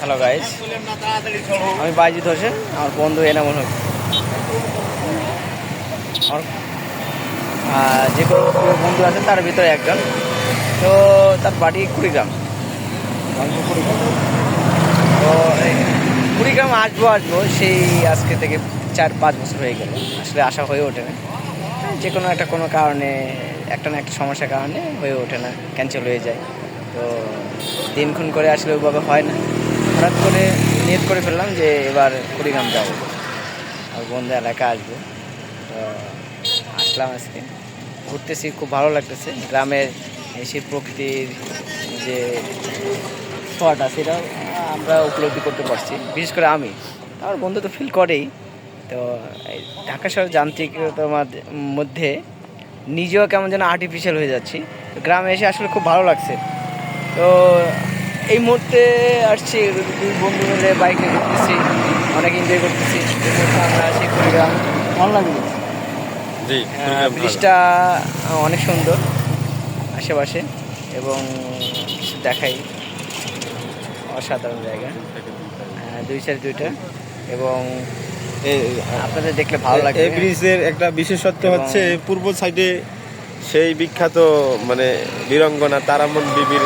Hello guys আমি বাইজিৎ হোসেন, আমার বন্ধু এনামুল হক আমার যে কোনো বন্ধু আছে, তার ভিতরে একজন। তো তার বাড়ি কুড়িগ্রাম। তো কুড়িগ্রাম। আসব আসব, সেই আজকে থেকে চার পাঁচ বছর হয়ে গেল। আসলে আশা হয়ে ওঠে না। যে কোনো একটা কোনো কারণে, একটা না একটা সমস্যার কারণে হয়ে ওঠে না ক্যান্সেল হয়ে যায়। তো দিনক্ষণ করে আসলে ওইভাবে হয় না। হঠাৎ করে নিয়ত করে ফেললাম যে এবার কুড়িগ্রাম যাব। আর বন্ধু এলাকা আসব। তো আসলাম আজকে। ঘুরতেছি, খুব ভালো লাগতেছে। গ্রামের সেই প্রকৃতির যে ছোঁয়াটা সেটা আমরা উপলব্ধি করতে পারছি। বিশেষ করে আমি। আমার বন্ধু তো ফিল করেই। তো ঢাকা শহর যান্ত্রিকতার মাধ- মধ্যে নিজেও কেমন যেন আর্টিফিশিয়াল হয়ে যাচ্ছি। তো গ্রামে এসে আসলে খুব ভালো লাগছে। তো এই মুহূর্তে আসছি দুই বন্ধু মিলে বাইকে ঘুরতেছি অনেক এনজয় করতেছি। এই মুহূর্তে আমরা আছি কুড়িগ্রাম ভালো লাগে জি ব্রিজটা অনেক সুন্দর আশেপাশে এবং কিছু দেখাই। অসাধারণ জায়গা। দুই সাইড দুইটা এবং আপনাদের দেখলে ভালো লাগে এই ব্রিজের একটা বিশেষত্ব হচ্ছে পূর্ব সাইডে সেই বিখ্যাত মানে বীরঙ্গনা তারামন বিবির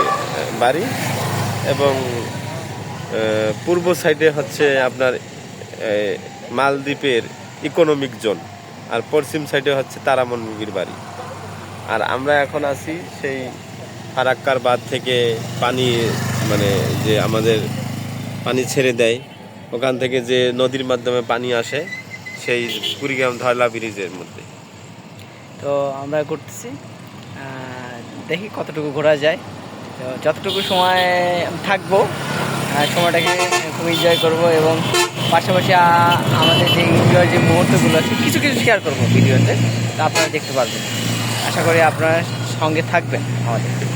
বাড়ি। এবং পূর্ব সাইডে হচ্ছে আপনার মালদ্বীপের ইকোনমিক জোন আর পশ্চিম সাইডে হচ্ছে তারামন বিবির বাড়ি। আর আমরা এখন আছি সেই ফারাক্কার বাঁধ থেকে পানি মানে যে আমাদের পানি ছেড়ে দেয় ওখান থেকে যে নদীর মাধ্যমে পানি আসে সেই কুড়িগ্রাম ধয়লা ব্রিজের মধ্যে। তো আমরা ঘুরতেছি আহ, দেখি কতটুকু ঘোরা যায়। তো যতটুকু সময় থাকব সময়টাকে খুব এনজয় করব এবং পাশাপাশি আমাদের যে এনজয় যে মুহূর্তগুলো আছে, কিছু কিছু শেয়ার করব ভিডিওতে তা আপনারা দেখতে পারবেন। আশা করি আপনারা সঙ্গে থাকবেন আমাদের।